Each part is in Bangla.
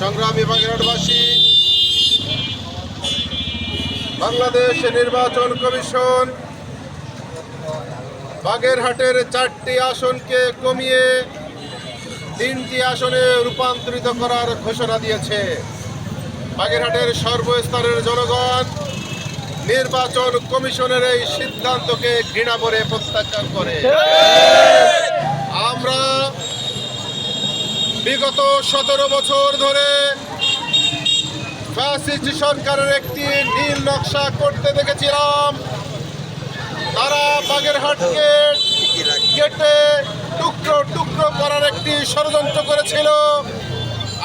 সংগ্রামী বাগেরহাটবাসী বাংলাদেশ নির্বাচন কমিশন বাগেরহাটের চারটি আসনকে কমিয়ে তিনটি আসনে রূপান্তরিত করার ঘোষণা দিয়েছে। বাগেরহাটের সর্বস্তরের জনগণ নির্বাচন কমিশনের এই সিদ্ধান্তকে ঘৃণা করে প্রত্যাখ্যান করে। আমরা বিগত সতেরো বছর ধরে ফ্যাসিস্ট সরকারের একটি নীল নকশা করতে দেখেছিলাম। তারা বাগেরহাটকে কেটে টুকরো টুকরো করার একটি ষড়যন্ত্র করেছিল।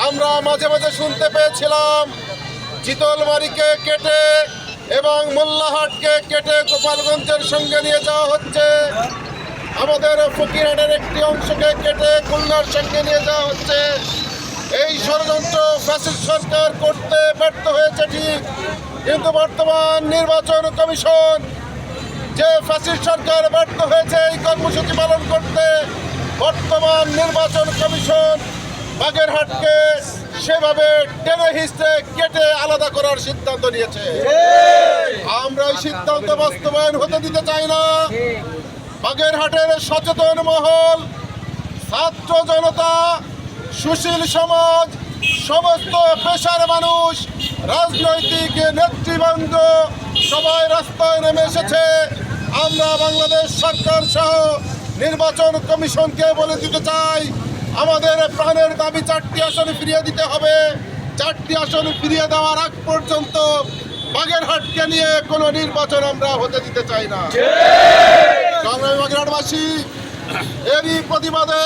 আমরা মাঝে মাঝে শুনতে পেয়েছিলাম চিতলমারিকে কেটে এবং মোল্লাহাটকে কেটে গোপালগঞ্জের সঙ্গে নিয়ে যাওয়া হচ্ছে। আমাদের ফকিরহাটের একটি অংশকে কেটে খুলনার সঙ্গে নিয়ে যাওয়া হচ্ছে। এই ষড়যন্ত্র ফ্যাসিস্ট সরকার করতে ব্যর্থ হয়েছে ঠিক, কিন্তু বর্তমান নির্বাচন কমিশন যে ফ্যাসিস্ট সরকার ব্যর্থ হয়েছে, এই কর্মসূচি পালন করতে বর্তমান নির্বাচন কমিশন বাগেরহাটকে সেভাবে টেনে হিস্টে কেটে আলাদা করার সিদ্ধান্ত নিয়েছে। আমরা এই সিদ্ধান্ত বাস্তবায়ন হতে দিতে চাই না। বাগেরহাটের সচেতন মহল, ছাত্র জনতা, সুশীল সমাজ, সমস্ত পেশার মানুষ, রাজনৈতিক নেতৃবৃন্দ, সবাই রাস্তায় নেমে এসেছে। আমরা বাংলাদেশ সরকার সহ নির্বাচন কমিশনকে বলে দিতে চাই, আমাদের প্রাণের দাবি চারটি আসন ফিরিয়ে দিতে হবে। চারটি আসন ফিরিয়ে দেওয়ার আগ পর্যন্ত বাগেরহাটকে নিয়ে কোনো নির্বাচন আমরা হতে দিতে চাই না। সংগ্রামী বাগেরহাটবাসী, এরই প্রতিবাদে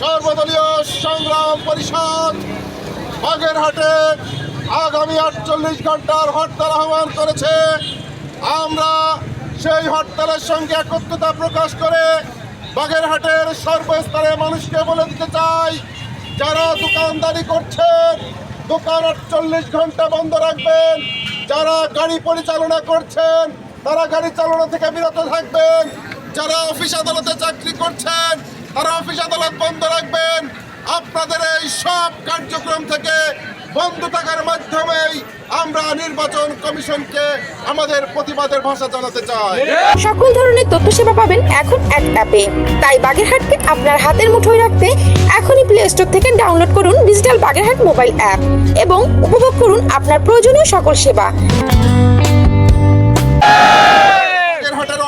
সর্বদলীয় সংগ্রাম পরিষদ বাগেরহাটে আগামী আটচল্লিশ ঘণ্টার হরতাল আহ্বান করেছে। আমরা সেই হরতালের সঙ্গে একত্রতা প্রকাশ করে বাগেরহাটের সর্বস্তরে মানুষকে বলে দিতে চাই, যারা দোকানদারি করছেন, দোকান আটচল্লিশ ঘণ্টা বন্ধ রাখবেন যারা গাড়ি পরিচালনা করছেন, তারা গাড়ি চালনা থেকে বিরত থাকবেন। যারা অফিস আদালতে চাকরি করছেন, তারা অফিস আদালত বন্ধ রাখবেন। আপনাদের এই সব কার্যক্রম থেকে বন্ধ থাকার মাধ্যমেই আমরা নির্বাচন কমিশনকে আমাদের প্রতিবাদের ভাষা জানাতে চাই। সকল ধরনের তথ্য সেবা পাবেন এখন এক অ্যাপে। তাই বাগেরহাটকে আপনার হাতের মুঠোয় রাখতে এখনই প্লে স্টোর থেকে ডাউনলোড করুন ডিজিটাল বাগেরহাট মোবাইল অ্যাপ এবং উপভোগ করুন আপনার প্রয়োজনীয় সকল সেবা।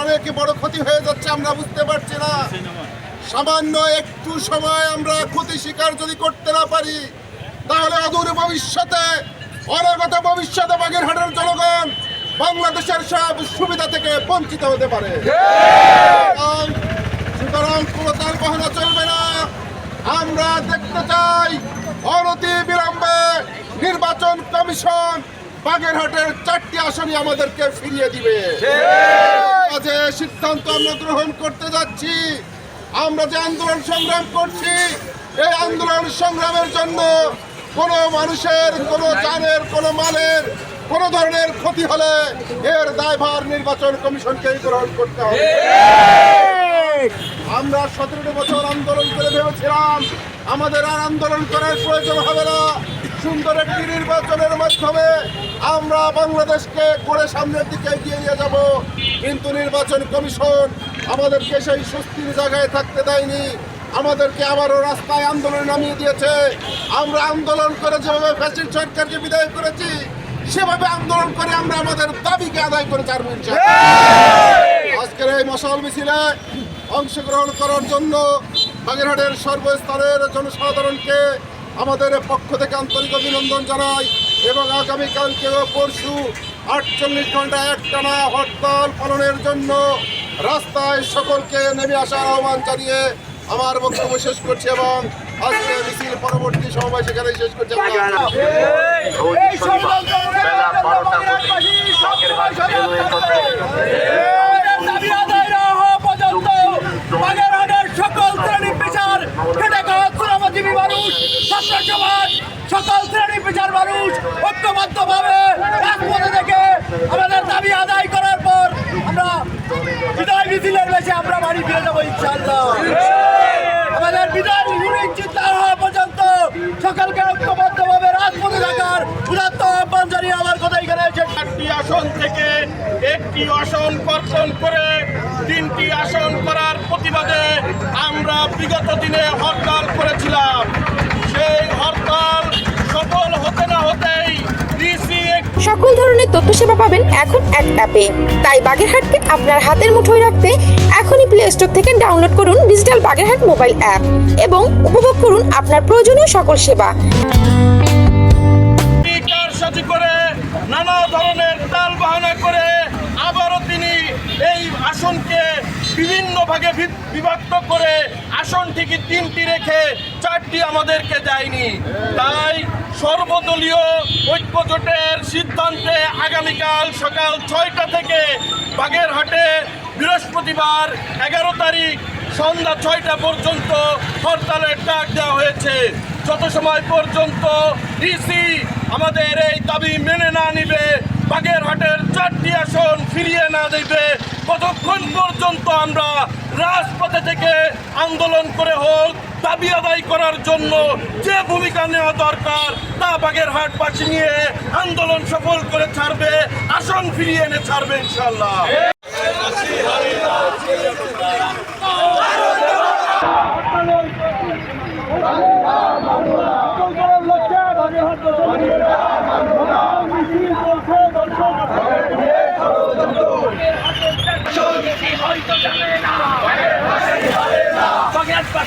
অনেক বড় ক্ষতি হয়ে যাচ্ছে আমরা বুঝতে পারছি না। সামান্য একটু সময় আমরা ক্ষতি স্বীকার যদি করতে না পারি তাহলে অদূর ভবিষ্যতে অনাগত ভবিষ্যতে বাগেরহাটের জনগণ বাংলাদেশের সব সুবিধা থেকে বঞ্চিত হতে পারে। সুতরাং- কোনো তার বহনা চলবে না। আমরা দেখতে চাই অনতি বিলম্বে নির্বাচন কমিশন বাগেরহাটের চারটি আসনই আমাদেরকে ফিরিয়ে দিবে। যে সিদ্ধান্ত আমরা গ্রহণ করতে যাচ্ছি। আমরা যে আন্দোলন সংগ্রাম করছি, এই আন্দোলন সংগ্রামের জন্য কোনো মানুষের, কোনো জানের কোনো মালের, কোনো ধরনের ক্ষতি হলে এর দায়ভার নির্বাচন কমিশনকে গ্রহণ করতে হবে। আমরা সতেরো বছর আন্দোলন করে ভেবেছিলাম, আমাদের আর আন্দোলন করার প্রয়োজন হবে না। সুন্দর একটি নির্বাচনের মাধ্যমে আমরা বাংলাদেশকে করে সামনের দিকে এগিয়ে নিয়ে যাব। কিন্তু নির্বাচন কমিশন আমাদেরকে সেই স্বস্তির জায়গায় থাকতে দেয়নি। আমাদেরকে আবারও রাস্তায় আন্দোলন নামিয়ে দিয়েছে আমরা আন্দোলন করে যেভাবে ফ্যাসিস্ট সরকারকে বিদায় করেছি, সেভাবে আন্দোলন করে আমরা আমাদের দাবিকে আদায় করে ছাড়বো ইনশাআল্লাহ। আজকের এই মশাল মিছিলে অংশগ্রহণ করার জন্য বাগেরহাটের সর্বস্তরের জনসাধারণকে আমাদের পক্ষ থেকে আন্তরিক অভিনন্দন জানাই এবং আগামীকালকে পরশু আটচল্লিশ ঘণ্টা একটানা হরতাল পালনের জন্য রাস্তায় সকলকে নেমে আসার আহ্বান জানিয়ে আমার বক্তব্য শেষ করছি এবং আজকে মিছিল পরবর্তী সময় সেখানে শেষ করছি। আল্লাহ হাফেজ। রোজ শনিবার বেলা বারোটা থেকে বাগেরহাট রেলওয়ে দাবি আদায় না হওয়া পর্যন্ত। বাগেরহাটের সকল শ্রেণি পেশার খেটে খাওয়া শ্রমজীবী মানুষ ছাত্র সমাজ সকল শ্রেণি পেশার মানুষ ঐক্যবদ্ধভাবে রাজপথে থেকে আমাদের দাবি আদায় করার পর আমরা বিদায় মিছিলের বেশি আমরা বাড়ি ফিরে যাব সকলকে ঐক্যবদ্ধভাবে রাজপথে থাকার উদাত্ত আহ্বান জানিয়ে আমার কথা এখানে চারটি আসন থেকে একটি আসন কর্ষণ করে তিনটি আসন করার প্রতিবাদে আমরা বিগত দিনে হরতাল করেছিলাম। সেই হরতাল সফল হতে না হতেই সকল ধরনের তথ্য সেবা পাবেন এখন এক অ্যাপে। তাই বাগেরহাটকে আপনার হাতের মুঠোয় রাখতে এখনই প্লে স্টোর থেকে ডাউনলোড করুন ডিজিটাল বাগেরহাট মোবাইল অ্যাপ এবং উপভোগ করুন আপনার প্রয়োজনীয় সকল সেবা। করে নানা ধরনের তাল বাহানা করে আবারও তিনি এই আসনকে বিভিন্ন ভাগে বিভক্ত করে আসন ঠিকই তিনটি রেখে চারটি আমাদেরকে দেয়নি। তাই সর্বদলীয় ঐক্য জোটের সিদ্ধান্তে আগামীকাল সকাল ছয়টা থেকে বাগেরহাটে বৃহস্পতিবার এগারো তারিখ সন্ধ্যা ছয়টা পর্যন্ত হরতালের ডাক দেওয়া হয়েছে। যত সময় পর্যন্ত ডিসি আমাদের এই দাবি মেনে না নিবে, বাগেরহাটের চারটি আসন ফিরিয়ে না দেবে, কতক্ষণ পর্যন্ত আমরা রাজপথে থেকে আন্দোলন করে হোক, দাবি আদায় করার জন্য যে ভূমিকা নেওয়া দরকার, তা বাগেরহাটবাসী নিয়ে আন্দোলন সফল করে ছাড়বে, আসন ফিরিয়ে এনে ছাড়বে ইনশাল্লাহ